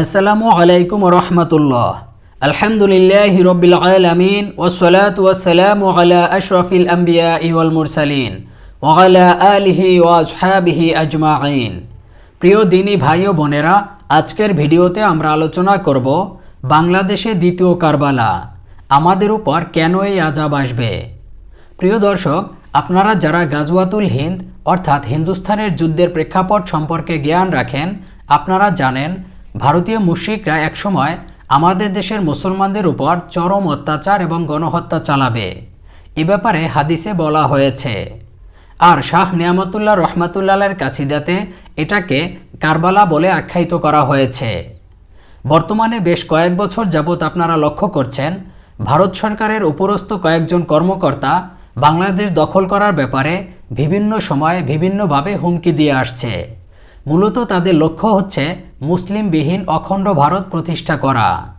আসসালামু আলাইকুম রহমতুল্লাহ। আলহামদুলিল্লাহ রবিল আলমিন ওসলাত ওয়াসালামু আলা আশরফিল আম্বিয়া ইওয়াল মুরসালিন ওয়ালা আলিহি ওয়াজহাবিহি আজমাইন। প্রিয় দিনী ভাই ও বোনেরা, আজকের ভিডিওতে আমরা আলোচনা করব বাংলাদেশে দ্বিতীয় কারবালা, আমাদের উপর কেন এই আজাব আসবে? প্রিয় দর্শক, আপনারা যারা গাজওয়াতুল হিন্দ অর্থাৎ হিন্দুস্তানের যুদ্ধের প্রেক্ষাপট সম্পর্কে জ্ঞান রাখেন, আপনারা জানেন ভারতীয় মুশ্রিকরা একসময় আমাদের দেশের মুসলমানদের উপর চরম অত্যাচার এবং গণহত্যা চালাবে। এ ব্যাপারে হাদিসে বলা হয়েছে। আর শাহ নিয়ামতুল্লাহ রহমাতুল্লাহের কাসিদাতে এটাকে কারবালা বলে আখ্যায়িত করা হয়েছে। বর্তমানে বেশ কয়েক বছর যাবৎ আপনারা লক্ষ্য করছেন, ভারত সরকারের উপরস্থ কয়েকজন কর্মকর্তা বাংলাদেশ দখল করার ব্যাপারে বিভিন্ন সময়ে বিভিন্নভাবে হুমকি দিয়ে আসছে। মূলত তাদের লক্ষ্য হচ্ছে মুসলিমবিহীন অখণ্ড ভারত প্রতিষ্ঠা করা।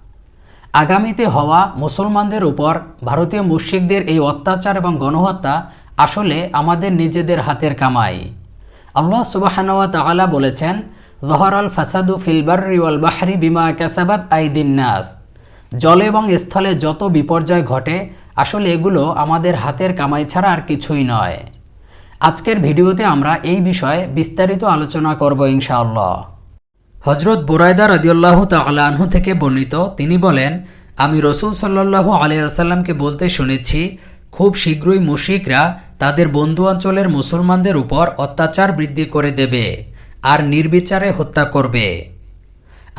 আগামীতে হওয়া মুসলমানদের উপর ভারতীয় মুশ্রিকদের এই অত্যাচার এবং গণহত্যা আসলে আমাদের নিজেদের হাতের কামাই। আল্লাহ সুবাহানুয়া তাআলা বলেছেন, জহরাল ফাসাদু ফিলবার রিওয়াল বাহরি বিমা ক্যাসাবাত আইদিন নাস। জল এবং স্থলে যত বিপর্যয় ঘটে, আসলে এগুলো আমাদের হাতের কামাই ছাড়া আর কিছুই নয়। আজকের ভিডিওতে আমরা এই বিষয়ে বিস্তারিত আলোচনা করব ইনশাআল্লাহ। হজরত বুরায়দা রদিউল্লাহ তালাহু থেকে বর্ণিত, তিনি বলেন, আমি রসুল সাল্লাহ আলিয়াসাল্লামকে বলতে শুনেছি, খুব শীঘ্রই মুশিকরা তাদের বন্ধু অঞ্চলের মুসলমানদের উপর অত্যাচার বৃদ্ধি করে দেবে আর নির্বিচারে হত্যা করবে।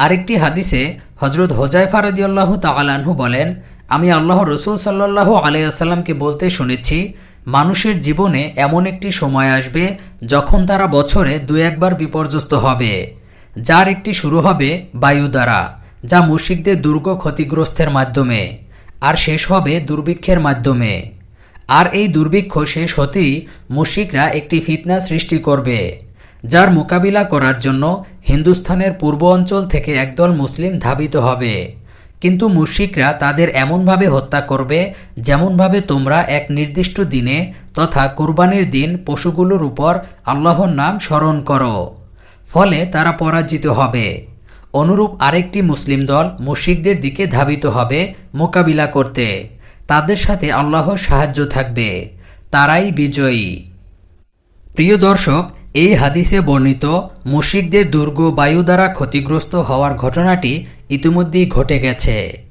আরেকটি হাদিসে হজরত হোজাইফা রদিউল্লাহ তালাহু বলেন, আমি আল্লাহ রসুল সাল্লাহ আলিয়াসাল্লামকে বলতে শুনেছি মানুষের জীবনে এমন একটি সময় আসবে যখন তারা বছরে দু একবার বিপর্যস্ত হবে, যার একটি শুরু হবে বায়ু দ্বারা, যা মুশিকদের দুর্গ ক্ষতিগ্রস্তের মাধ্যমে, আর শেষ হবে দুর্ভিক্ষের মাধ্যমে। আর এই দুর্ভিক্ষ শেষ হতেই মুশিকরা একটি ফিতনা সৃষ্টি করবে, যার মোকাবিলা করার জন্য হিন্দুস্থানের পূর্ব অঞ্চল থেকে একদল মুসলিম ধাবিত হবে। কিন্তু মুশিকরা তাদের এমনভাবে হত্যা করবে যেমনভাবে তোমরা এক নির্দিষ্ট দিনে তথা কোরবানির দিন পশুগুলোর উপর আল্লাহর নাম স্মরণ করো। ফলে তারা পরাজিত হবে। অনুরূপ আরেকটি মুসলিম দল মুশিকদের দিকে ধাবিত হবে মোকাবিলা করতে। তাদের সাথে আল্লাহর সাহায্য থাকবে। তারাই বিজয়ী। প্রিয় দর্শক, এই হাদিসে বর্ণিত মুশিকদের দুর্গ বায়ু দ্বারা ক্ষতিগ্রস্ত হওয়ার ঘটনাটি ইতিমধ্যেই ঘটে গেছে।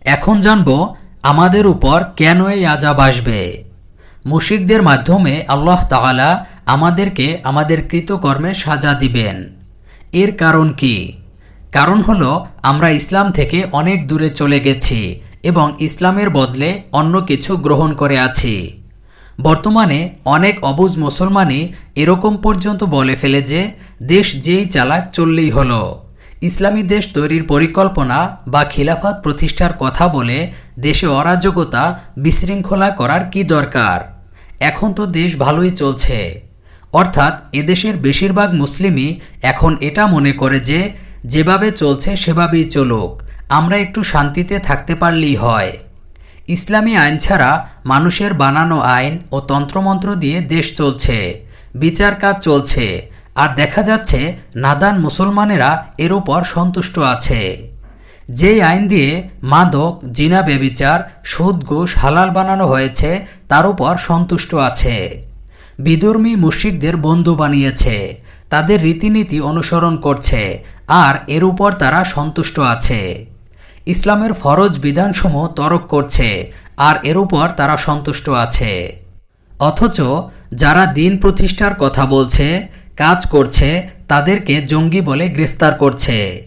এখন জানব আমাদের উপর কেন এই আজাব আসবে। মুশিকদের মাধ্যমে আল্লাহ তাআলা আমাদেরকে আমাদের কৃতকর্মে সাজা দিবেন। এর কারণ কি? কারণ হলো, আমরা ইসলাম থেকে অনেক দূরে চলে গেছি এবং ইসলামের বদলে অন্য কিছু গ্রহণ করে আছি। বর্তমানে অনেক অবুজ মুসলমানই এরকম পর্যন্ত বলে ফেলে যে, দেশ যেই চালাক চললেই হলো। ইসলামী দেশ তৈরির পরিকল্পনা বা খিলাফত প্রতিষ্ঠার কথা বলে দেশে অরাজকতা বিশৃঙ্খলা করার কি দরকার? এখন তো দেশ ভালোই চলছে। অর্থাৎ এদেশের বেশিরভাগ মুসলিমই এখন এটা মনে করে যে, যেভাবে চলছে সেভাবেই চলুক, আমরা একটু শান্তিতে থাকতে পারলেই হয়। ইসলামী আইন ছাড়া মানুষের বানানো আইন ও তন্ত্রমন্ত্র দিয়ে দেশ চলছে, বিচার কাজ চলছে আর দেখা যাচ্ছে নাদান মুসলমানেরা এর উপর সন্তুষ্ট আছে। যেই আইন দিয়ে মাদক, জিনা বেবিচার, সুদ হালাল বানানো হয়েছে, তার উপর সন্তুষ্ট আছে। বিধর্মী মুশিকদের বন্ধু বানিয়েছে, তাদের রীতিনীতি অনুসরণ করছে, আর এর উপর তারা সন্তুষ্ট আছে। ইসলামের ফরজ বিধানসমূহ তরক করছে, আর এর উপর তারা সন্তুষ্ট আছে। অথচ যারা দিন প্রতিষ্ঠার কথা বলছে কাজ করছে, তাদেরকে জঙ্গি বলে গ্রেফতার করছে।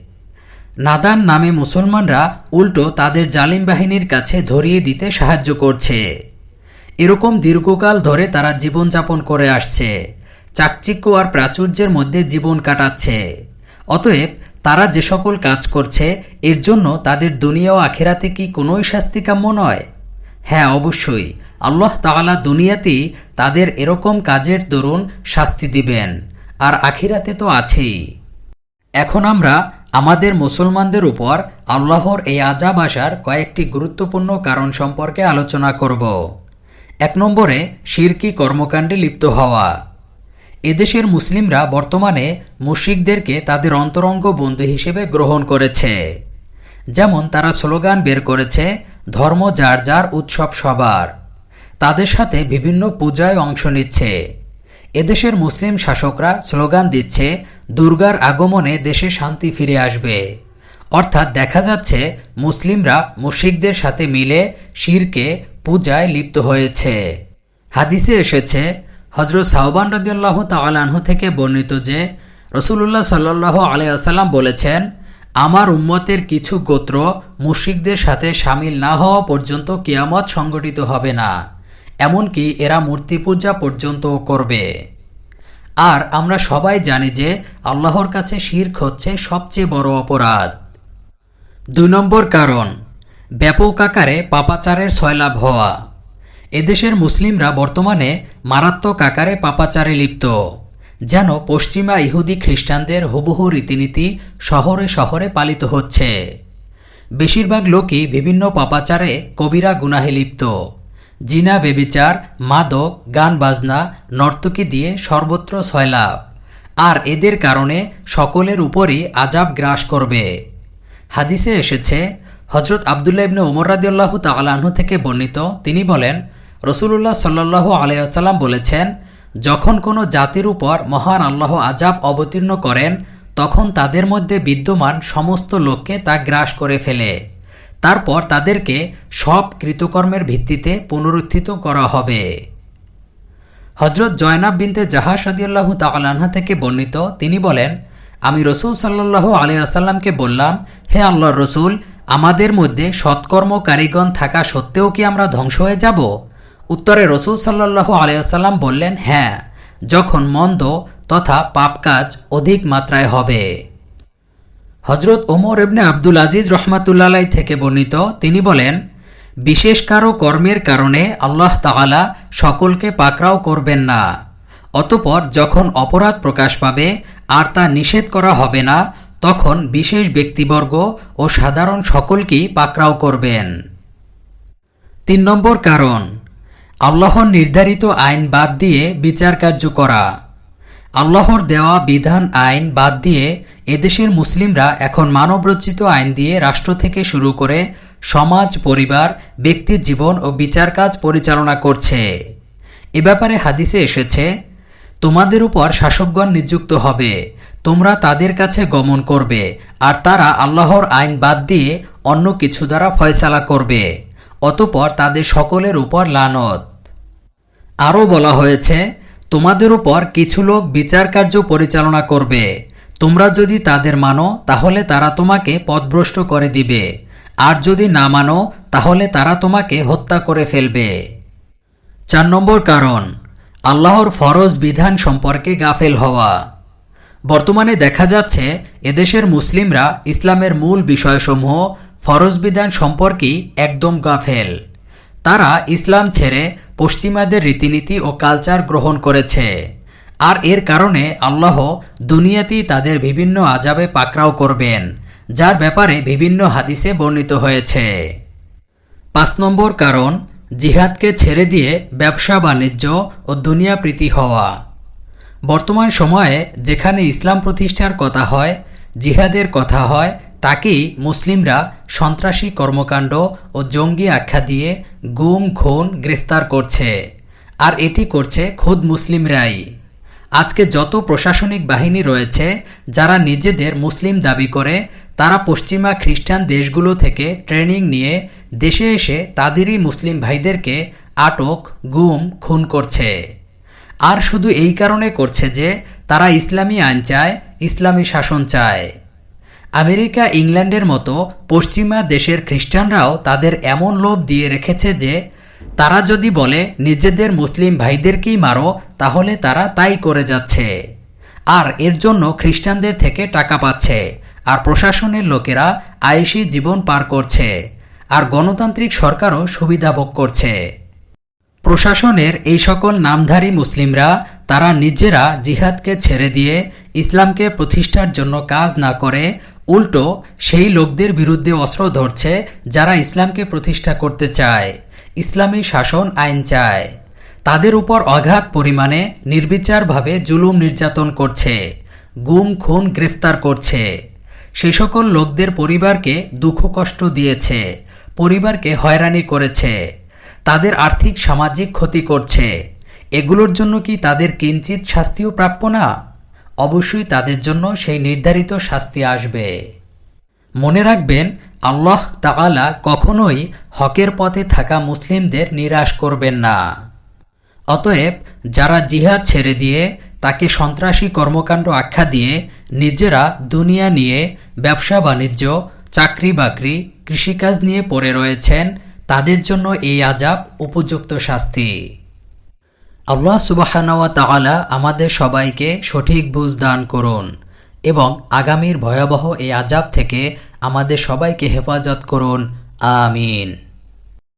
নাদান নামে মুসলমানরা উল্টো তাদের জালিম বাহিনীর কাছে ধরিয়ে দিতে সাহায্য করছে। এরকম দীর্ঘকাল ধরে তারা জীবনযাপন করে আসছে। চাকচিক্য আর প্রাচুর্যের মধ্যে জীবন কাটাচ্ছে। অতএব তারা যে সকল কাজ করছে, এর জন্য তাদের দুনিয়া ও আখেরাতে কি কোনোই শাস্তি কাম্য নয়? হ্যাঁ অবশ্যই। আল্লাহ তাআলা দুনিয়াতেই তাদের এরকম কাজের দরুন শাস্তি দিবেন। আর আখিরাতে তো আছেই। এখন আমরা আমাদের মুসলমানদের উপর আল্লাহর এই আজাব আসার কয়েকটি গুরুত্বপূর্ণ কারণ সম্পর্কে আলোচনা করব। এক নম্বরে, শিরকি কর্মকাণ্ডে লিপ্ত হওয়া। এদেশের মুসলিমরা বর্তমানে মুশিকদেরকে তাদের অন্তরঙ্গ বন্ধু হিসেবে গ্রহণ করেছে। যেমন, তারা স্লোগান বের করেছে, ধর্ম যার যার উৎসব সবার। তাদের সাথে বিভিন্ন পূজায় অংশ নিচ্ছে। এদেশের মুসলিম শাসকরা স্লোগান দিচ্ছে, দুর্গার আগমনে দেশে শান্তি ফিরে আসবে। অর্থাৎ দেখা যাচ্ছে, মুসলিমরা মুশিকদের সাথে মিলে শিরকে, পূজায় লিপ্ত হয়েছে। হাদিসে এসেছে হজরত সাহবান রদিয়াল্লাহ তালাহ থেকে বর্ণিত যে রসুল্লাহ সাল্লাহ আলিয়াসাল্লাম বলেছেন, আমার উম্মতের কিছু গোত্র মুশিকদের সাথে সামিল না হওয়া পর্যন্ত কিয়ামত সংগঠিত হবে না। এমনকি এরা মূর্তি পূজা পর্যন্ত করবে। আর আমরা সবাই জানি যে আল্লাহর কাছে শির্ক হচ্ছে সবচেয়ে বড় অপরাধ। দুই নম্বর কারণ, ব্যাপক আকারে পাপাচারের সয়লাভ হওয়া। এদেশের মুসলিমরা বর্তমানে মারাত্মক আকারে পাপাচারে লিপ্ত, যেন পশ্চিমা ইহুদি খ্রিস্টানদের হুবহু রীতিনীতি শহরে শহরে পালিত হচ্ছে। বেশিরভাগ লোকই বিভিন্ন পাপাচারে কবিরা গুনাহে লিপ্ত। জিনা, বেবিচার, মাদক, গান বাজনা, নর্তকী দিয়ে সর্বত্র সয়লাভ আর এদের কারণে সকলের উপরই আজাব গ্রাস করবে। হাদিসে এসেছে হজরত আবদুল্লাহ ইবনে ওমর রাদিউল্লাহ তালাহ থেকে বর্ণিত, তিনি বলেন রসুল্লাহ সাল্লাহ আলাইসাল্লাম বলেছেন, যখন কোনো জাতির উপর মহান আল্লাহ আজাব অবতীর্ণ করেন, তখন তাদের মধ্যে বিদ্যমান সমস্ত লোককে তা গ্রাস করে ফেলে। তারপর তাদেরকে সব কৃতকর্মের ভিত্তিতে পুনরুত্থিত করা হবে। হজরত জয়নাব বিনতে জাহাজ সদিয়াল্লাহ তালাহা থেকে বর্ণিত, তিনি বলেন, আমি রসুল সাল্লাহ আলিয়াসাল্লামকে বললাম, হে আল্লাহ রসুল, আমাদের মধ্যে সৎকর্ম কারিগণ থাকা সত্ত্বেও কি আমরা ধ্বংস হয়ে যাব? উত্তরে রসুল সাল্লাহ আলিয়াসাল্লাম বললেন হ্যাঁ যখন মন্দ তথা পাপ কাজ অধিক মাত্রায় হবে। হজরত ওমর এবনে আব্দুল আজিজ রহমাতুল্লাহ থেকে বর্ণিত, তিনি বলেন, বিশেষ কারও কর্মের কারণে আল্লাহ তাআলা সকলকে পাকড়াও করবেন না। অতপর যখন অপরাধ প্রকাশ পাবে আর তা নিষেধ করা হবে না, তখন বিশেষ ব্যক্তিবর্গ ও সাধারণ সকলকেই পাকড়াও করবেন। তিন নম্বর কারণ, আল্লাহর নির্ধারিত আইন বাদ দিয়ে বিচার কার্য করা। আল্লাহর দেওয়া বিধান আইন বাদ দিয়ে এদেশের মুসলিমরা এখন মানবরচিত আইন দিয়ে রাষ্ট্র থেকে শুরু করে সমাজ, পরিবার, ব্যক্তি জীবন ও বিচার কাজ পরিচালনা করছে। এ ব্যাপারে হাদিসে এসেছে, তোমাদের উপর শাসকগণ নিযুক্ত হবে, তোমরা তাদের কাছে গমন করবে, আর তারা আল্লাহর আইন বাদ দিয়ে অন্য কিছু দ্বারা ফয়সালা করবে, অতপর তাদের সকলের উপর লানত। আরও বলা হয়েছে, তোমাদের উপর কিছু লোক বিচার কার্য পরিচালনা করবে তোমরা যদি তাদের মানো, তাহলে তারা তোমাকে পথভ্রষ্ট করে দিবে। আর যদি না মানো, তাহলে তারা তোমাকে হত্যা করে ফেলবে। চার নম্বর কারণ, আল্লাহর ফরজ বিধান সম্পর্কে গাফেল হওয়া। বর্তমানে দেখা যাচ্ছে, এদেশের মুসলিমরা ইসলামের মূল বিষয়সমূহ ফরজ বিধান সম্পর্কেই একদম গাফেল। তারা ইসলাম ছেড়ে পশ্চিমাদের রীতিনীতি ও কালচার গ্রহণ করেছে। আর এর কারণে আল্লাহ দুনিয়াতেই তাদের বিভিন্ন আজাবে পাকরাও করবেন, যার ব্যাপারে বিভিন্ন হাদিসে বর্ণিত হয়েছে। পাঁচ নম্বর কারণ, জিহাদকে ছেড়ে দিয়ে ব্যবসা বাণিজ্য ও দুনিয়া প্রীতি হওয়া। বর্তমান সময়ে যেখানে ইসলাম প্রতিষ্ঠার কথা হয়, জিহাদের কথা হয়, তাকেই মুসলিমরা সন্ত্রাসী কর্মকাণ্ড ও জঙ্গি আখ্যা দিয়ে গুম, খুন, গ্রেফতার করছে। আর এটি করছে খোদ মুসলিমরাই। আজকে যত প্রশাসনিক বাহিনী রয়েছে, যারা নিজেদের মুসলিম দাবি করে, তারা পশ্চিমা খ্রিস্টান দেশগুলো থেকে ট্রেনিং নিয়ে দেশে এসে তাদেরই মুসলিম ভাইদেরকে আটক, গুম, খুন করছে। আর শুধু এই কারণে করছে যে, তারা ইসলামী আইন চায়, ইসলামী শাসন চায়। আমেরিকা, ইংল্যান্ডের মতো পশ্চিমা দেশের খ্রিস্টানরাও তাদের এমন লোভ দিয়ে রেখেছে যে তারা যদি বলে, নিজেদের মুসলিম ভাইদেরকেই মারো, তাহলে তারা তাই করে যাচ্ছে। আর এর জন্য খ্রিস্টানদের থেকে টাকা পাচ্ছে। আর প্রশাসনের লোকেরা আয়েসি জীবন পার করছে। আর গণতান্ত্রিক সরকারও সুবিধা ভোগ করছে। প্রশাসনের এই সকল নামধারী মুসলিমরা, তারা নিজেরা জিহাদকে ছেড়ে দিয়ে ইসলামকে প্রতিষ্ঠার জন্য কাজ না করে, উল্টো সেই লোকদের বিরুদ্ধে অস্ত্র ধরছে যারা ইসলামকে প্রতিষ্ঠা করতে চায়। ইসলামী শাসন আইন চায়। তাদের উপর অগাধ পরিমাণে নির্বিচারভাবে জুলুম নির্যাতন করছে, গুম, খুন, গ্রেফতার করছে। সে সকল লোকদের পরিবারকে দুঃখ কষ্ট দিয়েছে, পরিবারকে হয়রানি করেছে, তাদের আর্থিক, সামাজিক ক্ষতি করছে। এগুলোর জন্য কি তাদের কিঞ্চিত শাস্তিও প্রাপ্য না? অবশ্যই তাদের জন্য সেই নির্ধারিত শাস্তি আসবে। মনে রাখবেন আল্লাহ তাআলা কখনোই হকের পথে থাকা মুসলিমদের নিরাশ করবেন না। অতএব যারা জিহাদ ছেড়ে দিয়ে, তাকে সন্ত্রাসী কর্মকাণ্ড আখ্যা দিয়ে, নিজেরা দুনিয়া নিয়ে ব্যবসা বাণিজ্য, চাকরি বাকরি, কৃষিকাজ নিয়ে পড়ে রয়েছেন, তাদের জন্য এই আজাব উপযুক্ত শাস্তি। আল্লাহ সুবাহানওয়া তাআলা আমাদের সবাইকে সঠিক বুঝ দান করুন। এবং আগামীর ভয়াবহ এই আজাব থেকে আমাদের সবাইকে হেফাজত করুন। আমিন।